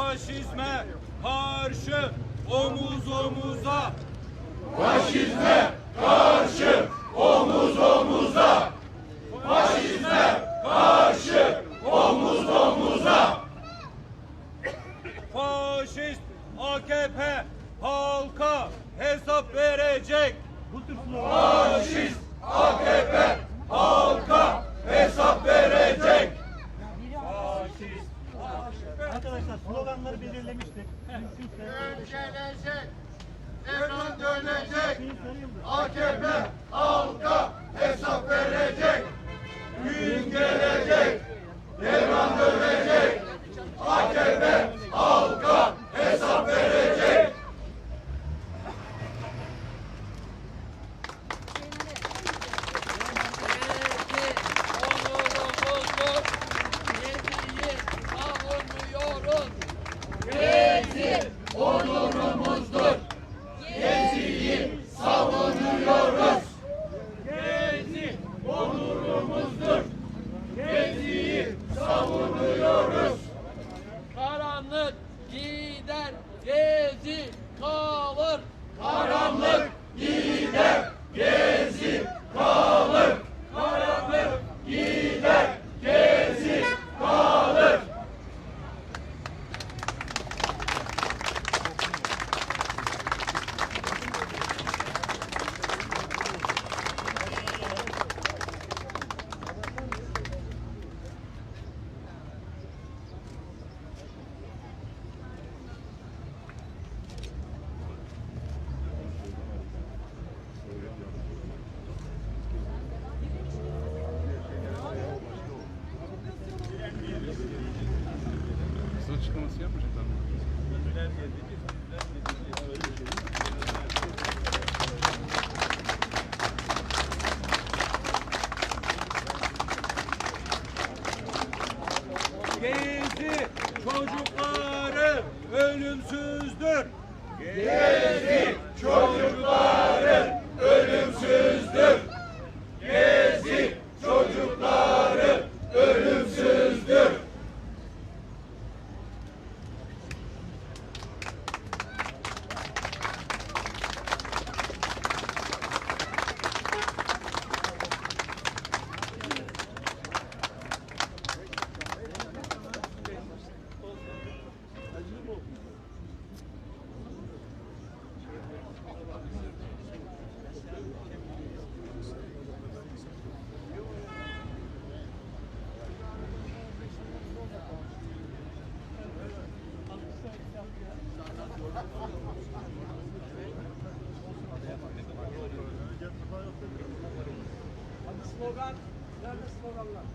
Faşizme karşı omuz omuza. Faşist AKP halka hesap verecek. Faşist AKP halka hesap verecek. Faşist Arkadaşlar sloganları belirlemiştik. Öncelecek. Devran dönecek. AKP halka hesap verecek. Gün gelecek. Devran dönecek. AKP halka hesap verecek. onurumuzdur. Yediği savunuyoruz. Gezi onurumuzdur. Geziyi savunuyoruz. Gezi onurumuzdur. Geziyi savunuyoruz. Karanlık gider, gezi kalır. Karanlık gider, gezi kalır. Karanlık gider, gezi kalır. Yapmayacaklar mı? Gezi çocukları ölümsüzdür. Gezi çocukları ölümsüzdür. Gezi çocukları ölümsüzdür. Direne,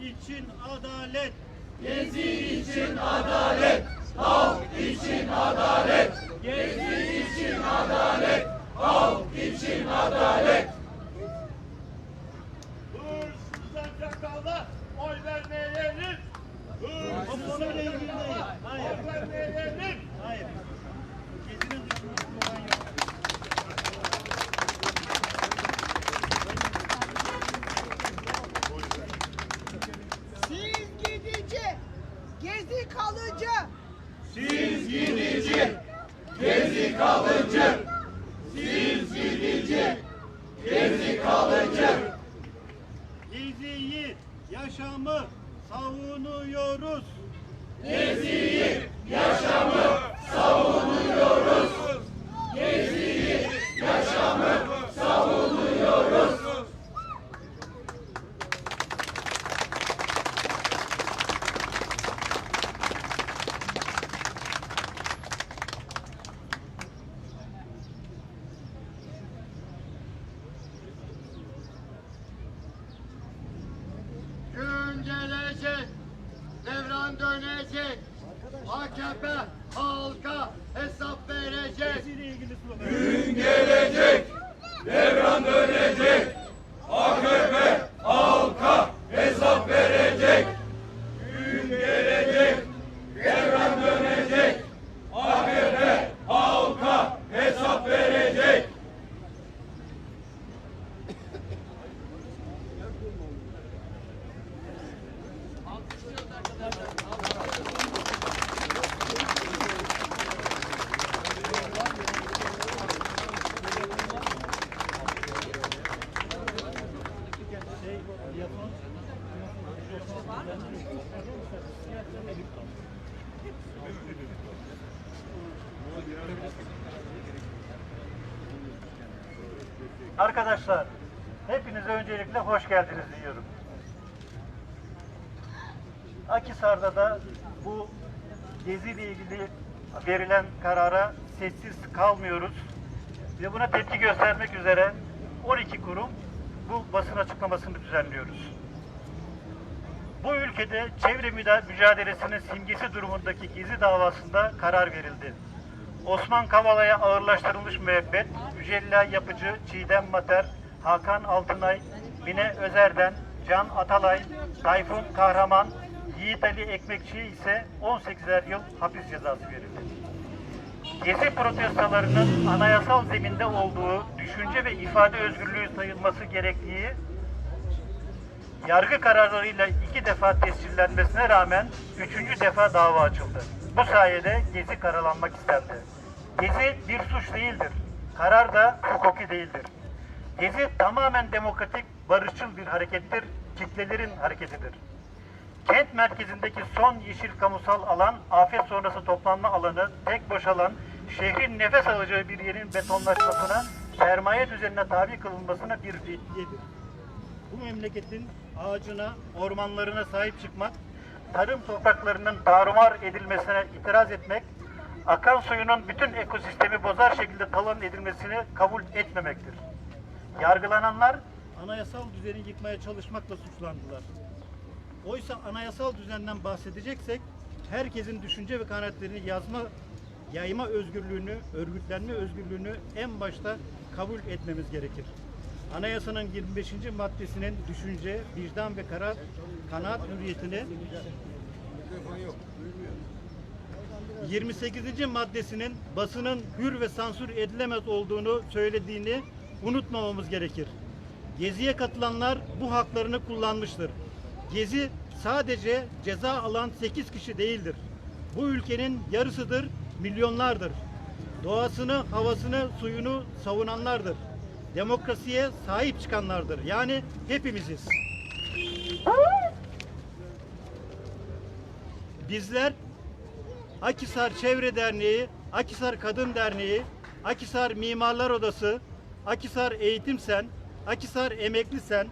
için adalet. Gezi için adalet, halk için adalet. Gezi için adalet, halk için adalet. Hırsızdan çakala oy vermeyelim. Değil. Hayır. Oy vermeyelim. Yaşamı savunuyoruz. Geziyi, yaşamı Jai Jai Arkadaşlar, hepinize öncelikle hoş geldiniz diyorum. Akisar'da da bu geziyle ilgili verilen karara sessiz kalmıyoruz ve buna tepki göstermek üzere 12 kurum bu basın açıklamasını düzenliyoruz. Bu ülkede çevre mücadelesinin simgesi durumundaki Gezi davasında karar verildi. Osman Kavala'ya ağırlaştırılmış müebbet, Mücella Yapıcı, Çiğdem Mater, Hakan Altınay, Mine Özer'den, Can Atalay, Tayfun Kahraman, Yiğit Ali Ekmekçi'ye ise 18'er yıl hapis cezası verildi. Gezi protestolarının anayasal zeminde olduğu düşünce ve ifade özgürlüğü sayılması gerektiği yargı kararlarıyla iki defa tescillenmesine rağmen üçüncü defa dava açıldı. Bu sayede Gezi karalanmak istendi. Gezi bir suç değildir. Karar da hukuki değildir. Gezi tamamen demokratik, barışçıl bir harekettir, kitlelerin hareketidir. Kent merkezindeki son yeşil kamusal alan, afet sonrası toplanma alanı, tek boşalan, şehrin nefes alacağı bir yerin betonlaşmasına, sermaye düzenine tabi kılınmasına bir reddiyedir. Bu memleketin ağacına, ormanlarına sahip çıkmak, tarım topraklarının tarumar edilmesine itiraz etmek, akan suyunun bütün ekosistemi bozar şekilde talan edilmesini kabul etmemektir. Yargılananlar anayasal düzeni yıkmaya çalışmakla suçlandılar. Oysa anayasal düzenden bahsedeceksek herkesin düşünce ve kanaatlerini yazma, yayma özgürlüğünü, örgütlenme özgürlüğünü en başta kabul etmemiz gerekir. Anayasanın 25. maddesinin düşünce, vicdan ve karar, kanaat hürriyetini 28. maddesinin basının hür ve sansür edilemez olduğunu söylediğini unutmamamız gerekir. Geziye katılanlar bu haklarını kullanmıştır. Gezi sadece ceza alan 8 kişi değildir. Bu ülkenin yarısıdır, milyonlardır. Doğasını, havasını, suyunu savunanlardır. Demokrasiye sahip çıkanlardır. Yani hepimiziz. Bizler Akisar Çevre Derneği, Akisar Kadın Derneği, Akisar Mimarlar Odası, Akisar Eğitim Sen, Akisar Emekli Sen,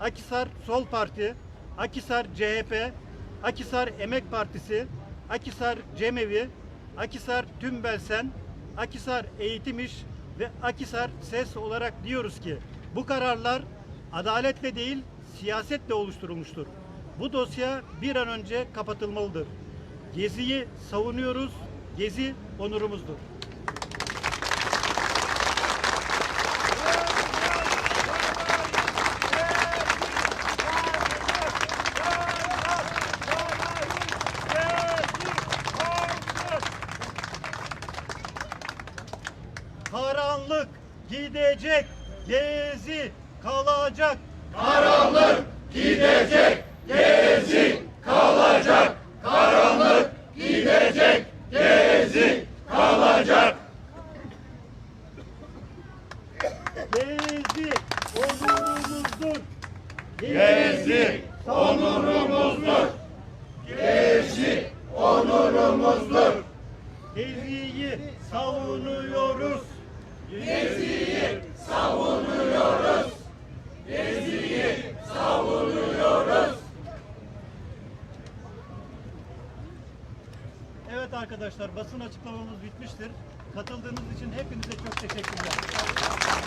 Akisar Sol Parti, Akisar CHP, Akisar Emek Partisi, Akisar Cemevi, Akisar Tümbelsen, Akisar Eğitim İş ve Akisar Ses olarak diyoruz ki bu kararlar adaletle değil siyasetle oluşturulmuştur. Bu dosya bir an önce kapatılmalıdır. Geziyi savunuyoruz. Gezi onurumuzdur. Karanlık gidecek, gezi kalacak. Karanlık gidecek, gezi kalacak. Karanlık gidecek, gezi kalacak. Gezi onurumuzdur. Gezi onurumuzdur. Gezi onurumuzdur. Geziyi savunuyoruz. Evet arkadaşlar basın açıklamamız bitmiştir. Katıldığınız için hepinize çok teşekkürler.